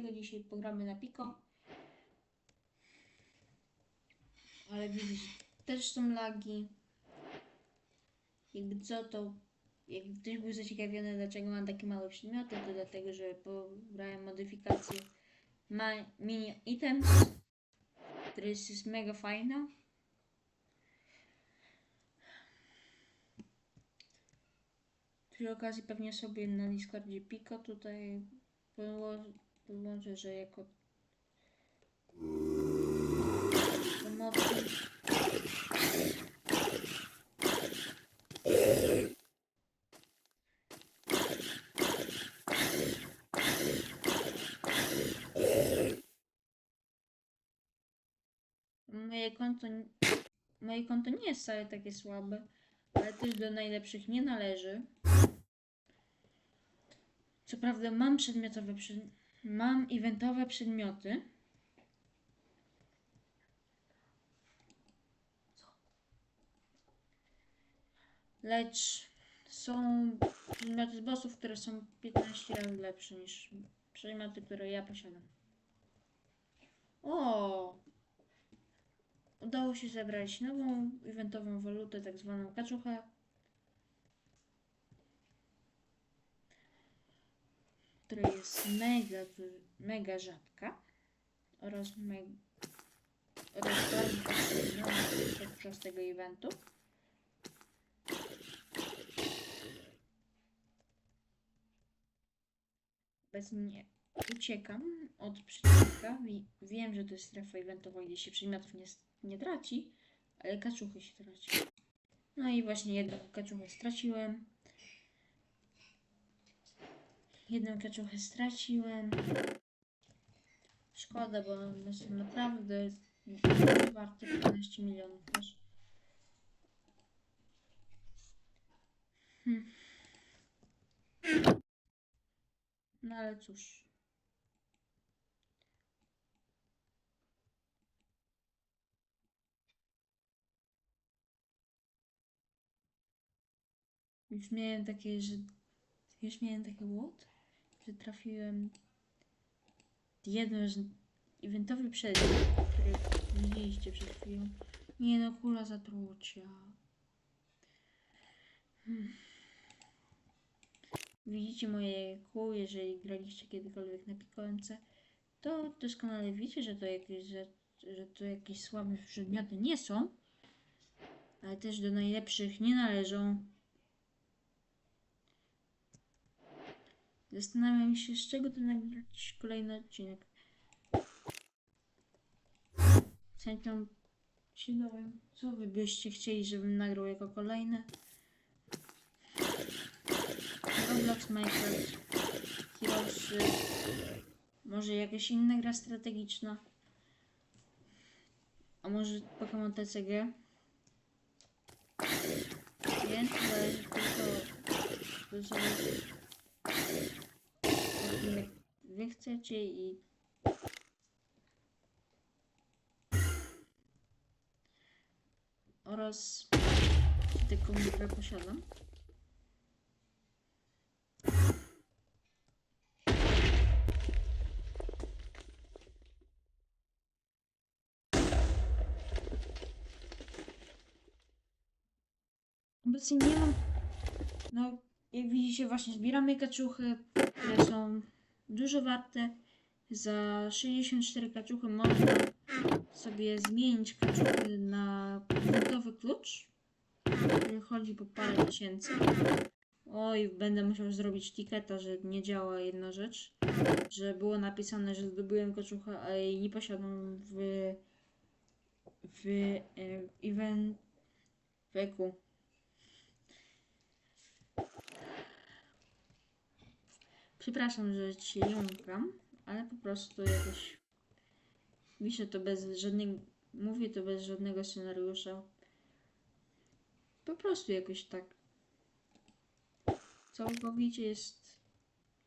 dlatego dzisiaj pogramy na Pico. Ale widzisz, też są lagi. Jakby co to, jakby ktoś był zaciekawiony, dlaczego mam takie małe przedmioty, to dlatego, że pobrałem modyfikację ma mini items, która jest, jest mega fajna. Przy okazji pewnie sobie na Discordzie Pico tutaj podło- podłączę, że jako pomocy Moje konto, moje konto nie jest wcale takie słabe, ale też do najlepszych nie należy. Co prawda mam przedmiotowe, przed... mam eventowe przedmioty. Lecz są przedmioty z bossów, które są 15 razy lepsze niż przedmioty, które ja posiadam. O! Udało się zebrać nową eventową walutę, tak zwaną kaczuchę. Która jest mega, mega rzadka oraz, me, oraz bardzo podczas tego eventu. Obecnie uciekam od przeciwnika. Wi- Wiem, że to jest strefa eventowa, gdzie się przedmiotów nie, nie traci, ale kaczuchy się traci. No i właśnie jedną kaczuchę straciłem. Jedną kaczuchę straciłem. Szkoda, bo one naprawdę warte 15 milionów też. Hmm. No ale cóż. Już miałem takie, że już miałem takie łód, że trafiłem jeden eventowy przedmiot, który widzieliście przed chwilą. Nie no, kula zatrucia. Hmm. Widzicie moje kół, jeżeli graliście kiedykolwiek na pikolence, to doskonale wiecie, że to jakieś, że, że to jakieś słabe przedmioty nie są, ale też do najlepszych nie należą. Zastanawiam się, z czego to nagrać kolejny odcinek. Chęcią się dowiem, co wy byście chcieli, żebym nagrał jako kolejne. Roblox, Minecraft, Heroesy, może jakaś inna gra strategiczna, a może Pokémon TCG. Więc zależy tylko, to jak wy chcecie i oraz taką grę posiadam. Obecnie nie mam. No, jak widzicie, właśnie zbieramy kaczuchy, które są dużo warte. Za 64 kaczuchy można sobie zmienić kaczuchy na punktowy klucz, który chodzi po parę tysięcy. Oj, będę musiał zrobić tiketa, że nie działa jedna rzecz, że było napisane, że zdobyłem kaczuchę, a jej nie posiadam w w e, event weku. Przepraszam, że ci jąkam, ale po prostu jakoś piszę to bez żadnego, mówię to bez żadnego scenariusza. Po prostu jakoś tak. Całkowicie jest,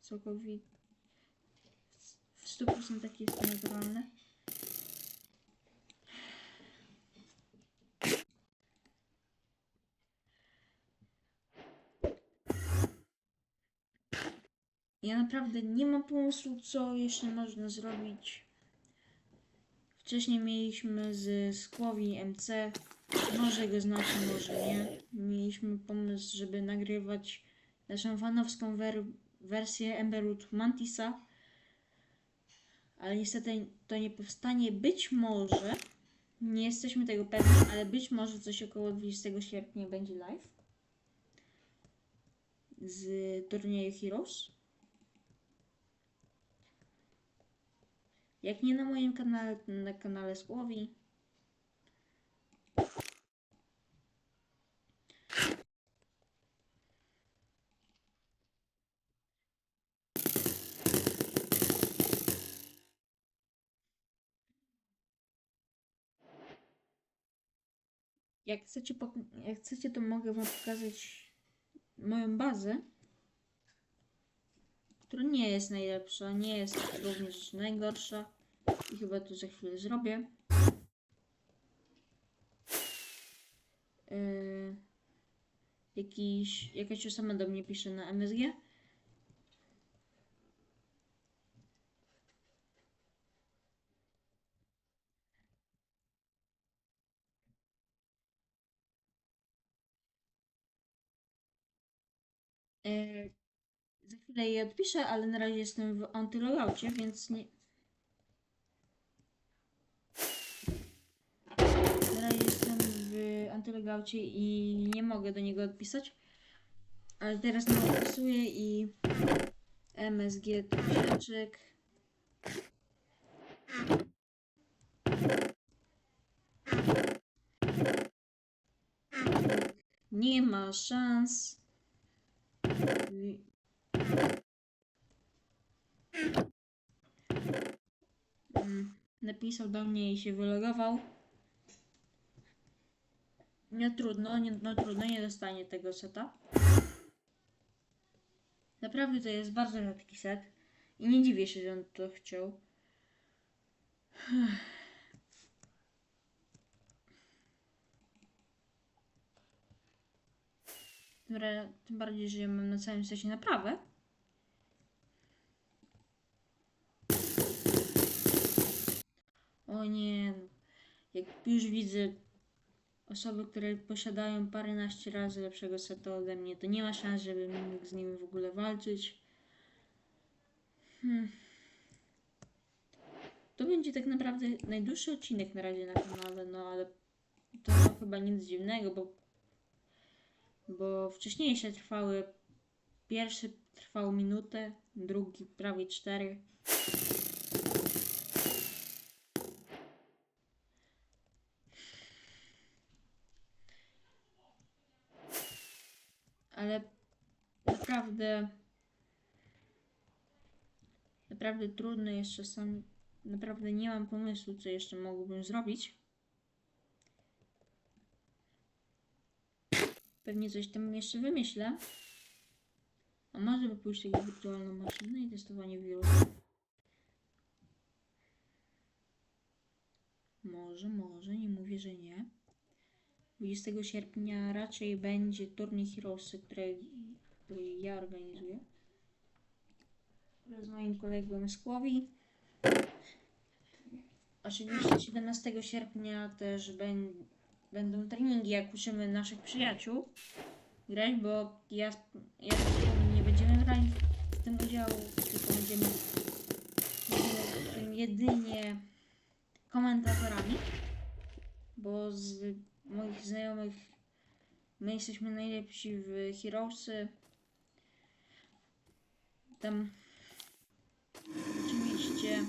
całkowicie, w 100% jest naturalne. Ja naprawdę nie mam pomysłu, co jeszcze można zrobić. Wcześniej mieliśmy z Skłowi MC. Może go znacie, może nie. Mieliśmy pomysł, żeby nagrywać naszą fanowską wer- wersję Emberwood Mantisa. Ale niestety to nie powstanie. Być może, nie jesteśmy tego pewni, ale być może coś około 20 sierpnia będzie live z turnieju Heroes. Jak nie na moim kanale, to na kanale Skłowi. Jak chcecie, jak chcecie, to mogę Wam pokazać moją bazę, która nie jest najlepsza, nie jest również najgorsza i chyba to za chwilę zrobię. Yy, jakiś, jakaś osoba do mnie pisze na MSG. Yy, za chwilę jej odpiszę, ale na razie jestem w antylogaucie, więc nie... w antylogaucie i nie mogę do niego odpisać. Ale teraz mu odpisuję i... MSG troszeczek. Nie ma szans. Mm, Napisał do mnie i się wylogował. Nie trudno, nie, no trudno, nie dostanie tego seta. Naprawdę to jest bardzo rzadki set. I nie dziwię się, że on to chciał. Dobra, tym bardziej, że ja mam na całym secie naprawę. O nie, no. jak już widzę osoby, które posiadają paręnaście razy lepszego seta ode mnie, to nie ma szans, żebym mógł z nimi w ogóle walczyć. Hmm. To będzie tak naprawdę najdłuższy odcinek na razie na kanale, no ale to chyba nic dziwnego, bo, bo wcześniejsze trwały, pierwszy trwał minutę, drugi prawie cztery. ale naprawdę naprawdę trudno jest czasami naprawdę nie mam pomysłu co jeszcze mógłbym zrobić. Pewnie coś tam jeszcze wymyślę. A może by pójść taką wirtualną maszynę i testowanie wirusa może, może, nie mówię, że nie. 20 sierpnia raczej będzie turniej Heroesy, który ja organizuję. Z moim kolegą Skłowi. Oczywiście 17 sierpnia też będą treningi, jak uczymy naszych przyjaciół grać, bo ja, ja nie będziemy brali w tym udziału, tylko będziemy, będziemy jedynie komentatorami, bo z moich znajomych my jesteśmy najlepsi w Heroesy jestem. Oczywiście.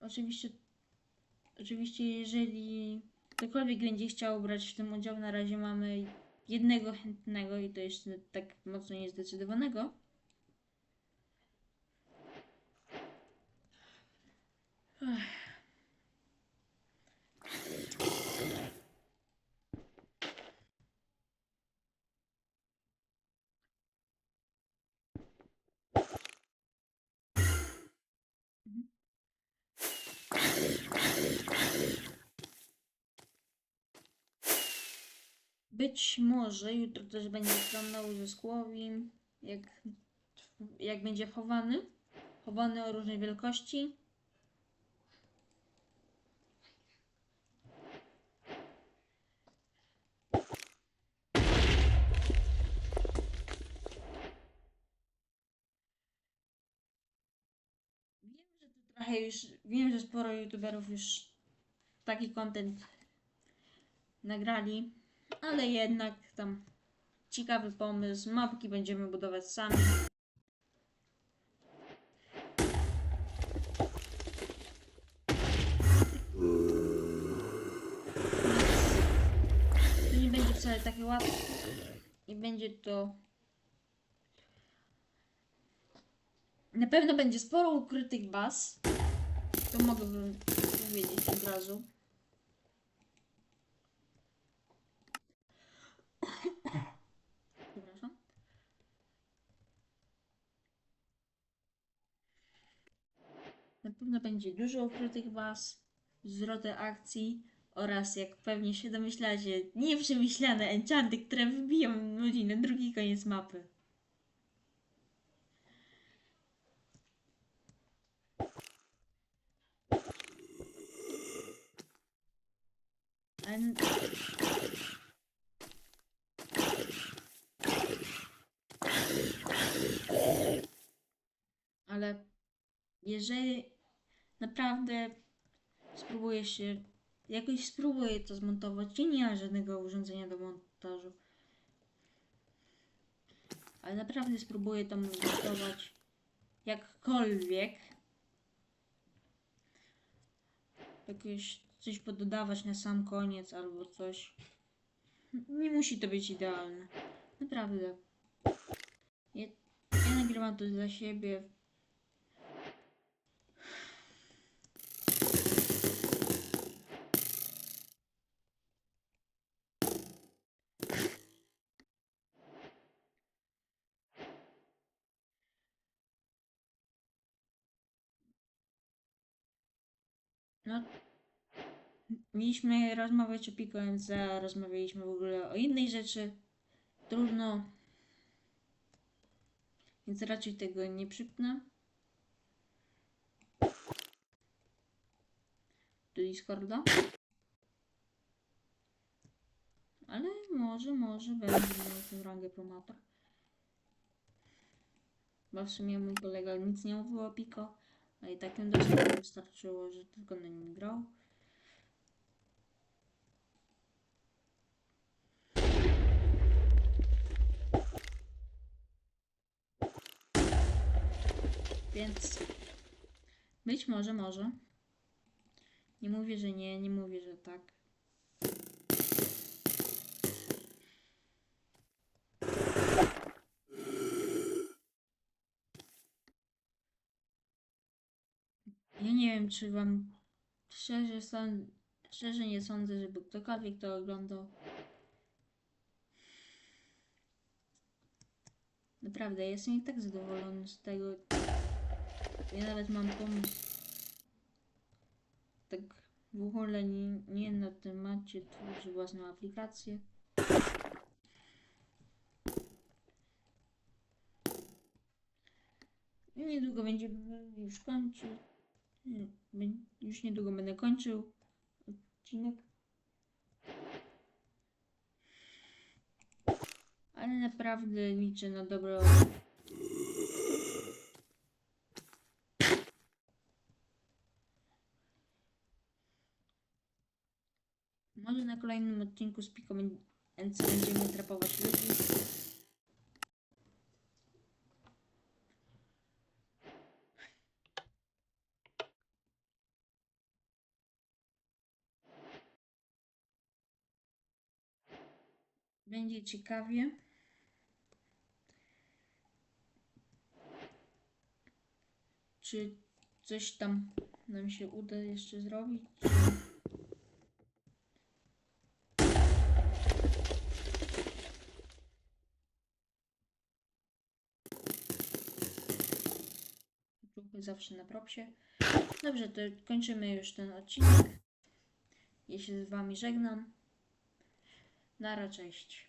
Oczywiście, oczywiście jeżeli ktokolwiek będzie chciał brać w tym udział, na razie mamy jednego chętnego i to jeszcze tak mocno niezdecydowanego. Ech. Być może jutro też będzie stron na uzysłowi, jak, jak będzie chowany. Chowany o różnej wielkości. Wiem, że to trochę już, wiem, że sporo youtuberów już taki content nagrali, ale jednak tam ciekawy pomysł. Mapki będziemy budować sami. To nie będzie wcale takie łatwe i będzie to na pewno będzie sporo ukrytych baz. To mogę powiedzieć od razu. Przepraszam. Pewno będzie dużo ukrytych baz, zwroty akcji oraz, jak pewnie się domyślacie, nieprzemyślane enchanty, które wybiją ludzi na drugi koniec mapy. Ale ale jeżeli naprawdę spróbuję się, jakoś spróbuję to zmontować i nie ma żadnego urządzenia do montażu, ale naprawdę spróbuję to zmontować jakkolwiek, jakieś coś pododawać na sam koniec albo coś. Nie musi to być idealne. Naprawdę. Ja, ja nagrywam to dla siebie. No, mieliśmy rozmawiać o Pico NC, rozmawialiśmy w ogóle o innej rzeczy. Trudno. Więc raczej tego nie przypnę. Do Discorda. Ale może, może będzie miał tę rangę promator. Bo w sumie mój kolega nic nie mówił o Pico, a i tak ją dostał, wystarczyło, że tylko na nim grał. Więc być może, może. Nie mówię, że nie, nie mówię, że tak. Ja nie wiem, czy wam szczerze, sąd, szczerze nie sądzę, żeby ktokolwiek to oglądał. Naprawdę, jestem i tak zadowolony z tego. Ja nawet mam pomysł. Tak w ogóle nie, nie na temacie tworzy własną aplikację. Niedługo będzie już kończył. Bę- Już niedługo będę kończył odcinek. Ale naprawdę liczę na dobro. Może na kolejnym odcinku z Pico będziemy trapować ludzi. Będzie ciekawie. Czy coś tam nam się uda jeszcze zrobić? Zawsze na propsie. Dobrze, to kończymy już ten odcinek. Ja się z Wami żegnam. Nara, cześć.